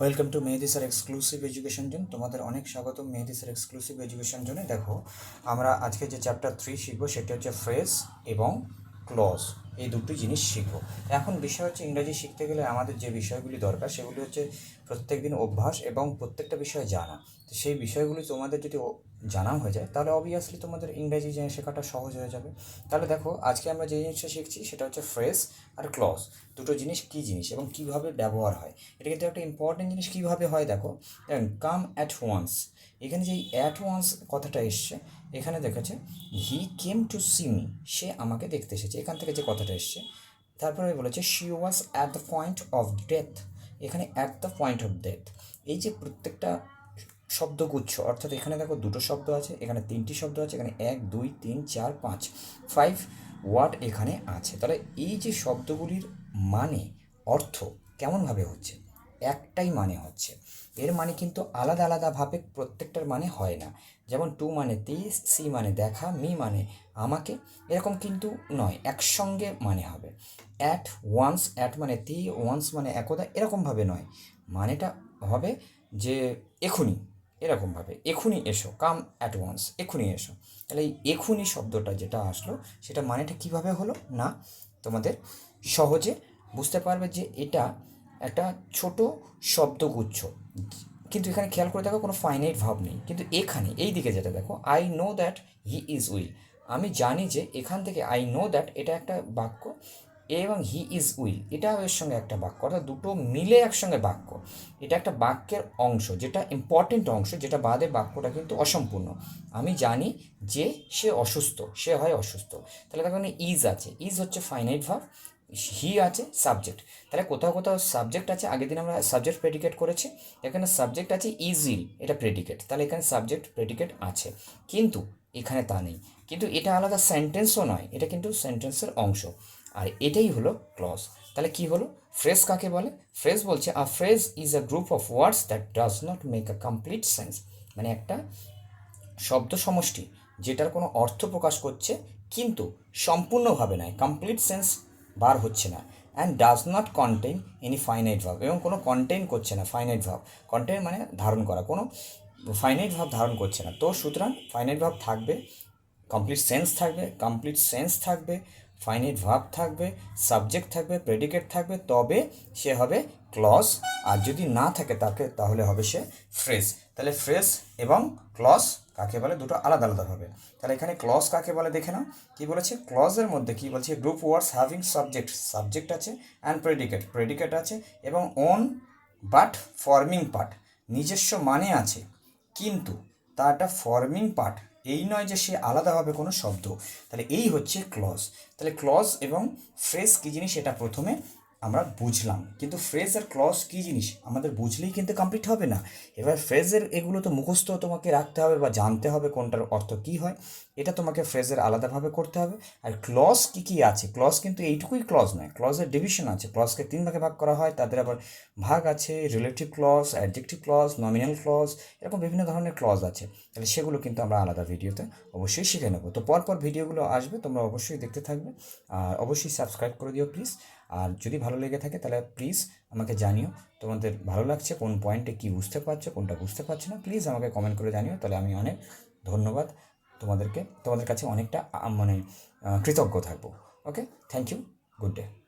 Welcome to Mehedi sir exclusive education zone তোমাদের অনেক স্বাগত মেহেদি স্যার এক্সক্লুসিভ এডুকেশন জোনে দেখো, আমরা আজকে যে চ্যাপ্টার থ্রি শিখব, সেটি হচ্ছে ফ্রেজ এবং ক্লজ এই দুটো জিনিস শিখব। এখন বিষয় হচ্ছে ইংরাজি শিখতে গেলে আমাদের যে বিষয়গুলি দরকার, সেগুলি হচ্ছে প্রত্যেক দিন অভ্যাস এবং প্রত্যেকটা বিষয় জানা। তো সেই বিষয়গুলি তোমাদের যদি জানা হয়ে যায়, তাহলে অবভিয়াসলি তোমাদের ইংরাজি জেনে শেখাটা সহজ হয়ে যাবে। তাহলে দেখো, আজকে আমরা যে জিনিসটা শিখছি, সেটা হচ্ছে ফ্রেজ আর ক্লজ দুটো জিনিস কী জিনিস এবং কীভাবে ব্যবহার হয়? এটা কিন্তু একটা ইম্পর্টেন্ট জিনিস, কীভাবে হয় দেখো। কাম অ্যাট ওয়ান্স এখানে যে অ্যাট ওয়ান্স কথাটা এসছে, এখানে দেখেছে he came to see me সে আমাকে দেখতে এসেছে। এখান থেকে যে কথাটা এসছে। তারপরে বলেছে she was at the point of death এখানে at the point of death এই যে প্রত্যেকটা শব্দগুচ্ছ, অর্থাৎ এখানে দেখো দুটো শব্দ আছে, এখানে তিনটি শব্দ আছে, এখানে এক, দুই, তিন, চার, পাঁচ ফাইভ ওয়ার্ড এখানে আছে। তাহলে এই যে শব্দগুলির মানে অর্থ কেমনভাবে হচ্ছে? একটাই মানে হচ্ছে। এর মানে কিন্তু আলাদা আলাদাভাবে প্রত্যেকটার মানে হয় না। যেমন টু মানে তি সি মানে দেখা মি মানে আমাকে, এরকম কিন্তু নয়, একসঙ্গে মানে হবে। অ্যাট ওয়ান্স অ্যাট মানে তি ওয়ান্স মানে একদা এরকমভাবে নয়। মানেটা হবে যে এখুনি এরকমভাবে এখুনি এসো কাম অ্যাট ওয়ান্স এখুনি এসো। তাহলে এই এখুনি শব্দটা যেটা আসলো, সেটা মানেটা কীভাবে হলো? না, তোমাদের সহজে বুঝতে পারবে যে এটা একটা ছোট শব্দগুচ্ছ। কিন্তু এখানে খেয়াল করে দেখো কোনো ফাইনাইট ভাব নেই। কিন্তু এখানে, এই দিকে যেটা দেখো I know that he is will আমি জানি যে এখান থেকে আই নো দ্যাট এটা একটা বাক্য এবং হি ইজ উইল এটাও এর সঙ্গে একটা বাক্য, অর্থাৎ দুটো মিলে একসঙ্গে বাক্য। এটা একটা বাক্যের অংশ, যেটা ইম্পর্টেন্ট অংশ, যেটা বাদে বাক্যটা কিন্তু অসম্পূর্ণ। আমি জানি যে সে অসুস্থ, সে হয় অসুস্থ। তাহলে দেখো ইজ আছে। ইজ হচ্ছে ফাইনাইট ভাব হি আছে সাবজেক্ট তাহলে কোথাও কোথাও সাবজেক্ট আছে, আগের দিন আমরা সাবজেক্ট প্রেডিকেট করেছি, এখানে সাবজেক্ট আছে ইজিল এটা প্রেডিকেট তাহলে এখানে সাবজেক্ট প্রেডিকেট আছে। কিন্তু এখানে তা নেই, কিন্তু এটা আলাদা সেন্টেন্সও নয়, এটা কিন্তু সেন্টেন্সের অংশ। আর এটাই হলো ক্লস তাহলে কি হলো? ফ্রেজ কাকে বলে? ফ্রেজ বলছে a phrase is a group of words that does not make a complete sense মানে একটা শব্দ সমষ্টি, যেটার কোনো অর্থ প্রকাশ করছে, কিন্তু সম্পূর্ণভাবে নয় কমপ্লিট সেন্স বার হচ্ছে না। And does not contain any finite ভাব এবং কোনো কন্টেন করছে না ফাইনাইট ভাব কন্টেন মানে ধারণ করা, কোনো ফাইনাইট ভাব ধারণ করছে না। তো সুতরাং ফাইনাইট ভাব থাকবে কমপ্লিট সেন্স থাকবে কমপ্লিট সেন্স থাকবে ফাইনাইট ভাব থাকবে সাবজেক্ট থাকবে প্রেডিকেট থাকবে, তবে সে হবে ক্লজ আর যদি না থাকে তাকে, তাহলে হবে সে ফ্রেজ তাহলে ফ্রেজ এবং ক্লজ কাকে বলে? দুটো আলাদা আলাদা হবে। তাহলে এখানে ক্লজ কাকে বলে দেখে নাও। কি বলেছে? ক্লজের মধ্যে কি বলছে? Group words having subject subject আছে অ্যান্ড প্রেডিকেট প্রেডিকেট আছে এবং ওন বাট ফর্মিং পার্ট নিজস্ব মানে আছে, কিন্তু তা একটা ফর্মিং পার্ট এই নয় যে সে আলাদাভাবে কোনো শব্দ। তাহলে এই হচ্ছে ক্লজ তাহলে ক্লজ এবং ফ্রেজ কী জিনিস? এটা প্রথমে আমরা বুঝলাম। কিন্তু ফ্রেজ আর ক্লজ কী জিনিস? আমাদের বুঝলেই কিন্তু কমপ্লিট হবে না। এবার ফ্রেজের এগুলো তো মুখস্থ তোমাকে রাখতে হবে বা জানতে হবে কোনটার অর্থ কী হয়। এটা তোমাকে ফ্রেজের আলাদাভাবে করতে হবে। আর ক্লজ কী কী আছে? ক্লজ কিন্তু এইটুকুই ক্লজ নয়। ক্লজের ডিভিশন আছে। ক্লজকে তিন ভাগে ভাগ করা হয়। তাদের আবার ভাগ আছে relative clause adjective clause nominal clause এরকম বিভিন্ন ধরনের ক্লজ আছে। তাহলে সেগুলো কিন্তু আমরা আলাদা ভিডিওতে অবশ্যই শিখে নেব। তো পরপর ভিডিওগুলো আসবে, তোমরা অবশ্যই দেখতে থাকবে। আর অবশ্যই সাবস্ক্রাইব করে দিও প্লিজ আর যদি ভালো লেগে থাকে তাহলে প্লিজ আমাকে জানিও। তোমাদের ভালো লাগছে, কোন পয়েন্টে কী বুঝতে পারছ, কোনটা বুঝতে পারছ না প্লিজ আমাকে কমেন্ট করে জানিও। তাহলে আমি অনেক ধন্যবাদ তোমাদেরকে, তোমাদের কাছে অনেকটা মানে কৃতজ্ঞ থাকব। Okay thank you good day